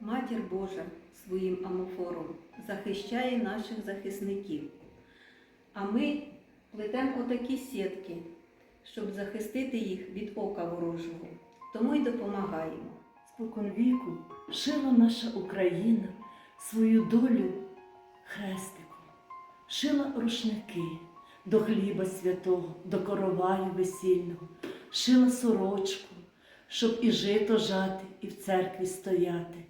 Матір Божа своїм амофором захищає наших захисників. А ми плетемо отакі сітки, щоб захистити їх від ока ворожого. Тому й допомагаємо. Спокон віку шила наша Україна свою долю хрестиком, шила рушники до хліба святого, до короваю весільного, шила сорочку, щоб і жито жати, і в церкві стояти.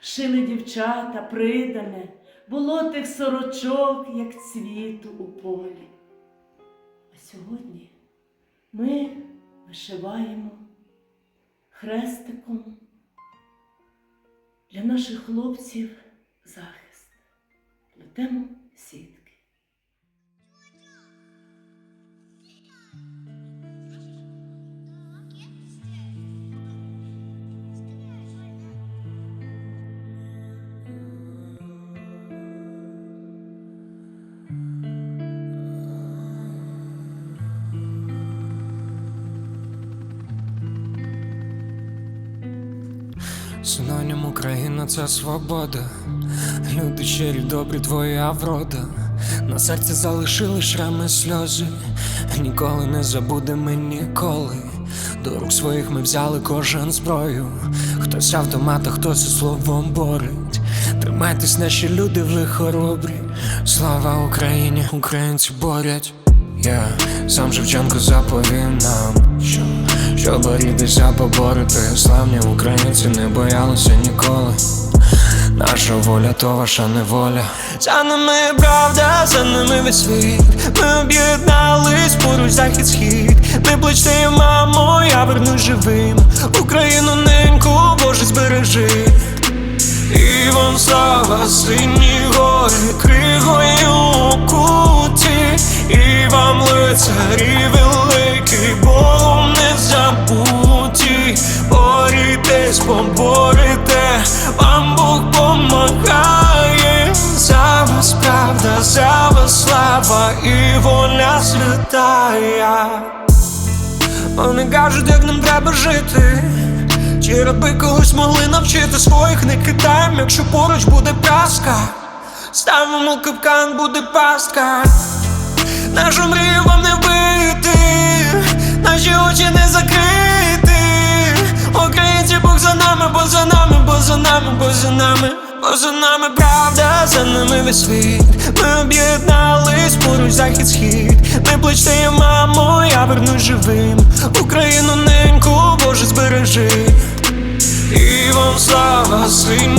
Шили дівчата, придане, було тих сорочок, як цвіту у полі. А сьогодні ми вишиваємо хрестиком для наших хлопців захист. Плетемо сітки. Синонім Україна це свобода. Люди щирі, добрі, твоя врода. На серці залишили шрами сльози. Ніколи не забудемо ніколи. До рук своїх ми взяли кожен зброю. Хтось автомата, хтось і словом борить. Тримайтесь, наші люди, ви хоробрі. Слава Україні, українці борять. Я сам Шевченко заповів нам, що, що борітися, поборити. Славні українці не боялися ніколи. Наша воля, то ваша неволя. За нами правда, за нами весь світ. Ми об'єднались поруч захід схід. Не плачте, мамо, я вернусь живим. Україну неньку, Боже, збережи. І вам слава, сині гори, кригою куті, і вам лицарі поборете, вам Бог помагає, за вас правда, за вас слава і воля святая. Вони кажуть, як нам треба жити. Чи раби колись могли навчити своїх не кидаєм, якщо поруч буде праска, ставимо капкан, буде пастка. Нашу мрію вам не вбити, наші очі не закрити. За нами, бо за нами правда, за нами весь світ. Ми об'єднались поруч захід схід. Не плачте, мамо, я вернусь живим. Україну неньку, Боже, збережи. І вам слава, сині